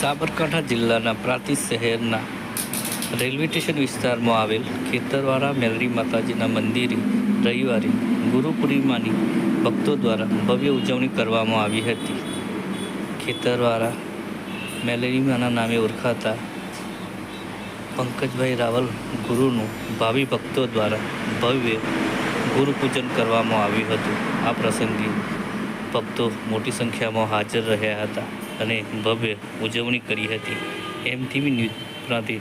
સાબરકાંઠા જિલ્લાના પ્રાંતિજ શહેરના railway station વિસ્તારમાં આવેલ ખેતરવાળા મેલરી માતાજીના મંદિરે રવિવારે ગુરુ પૂર્ણિમાની ભક્તો દ્વારા ભવ્ય ઉજવણી કરવામાં આવી હતી. ખેતરવાળા મેલેરીમાના નામે ઓળખાતા પંકજભાઈ રાવલ ગુરુનું ભાવિ ભક્તો દ્વારા ભવ્ય ગુરુ પૂજન કરવામાં આવ્યું હતું. આ પ્રસંગે ભક્તો મોટી સંખ્યામાં હાજર રહ્યા હતા અને ભવ્ય ઉજવણી કરી હતી. MTV news Prantij.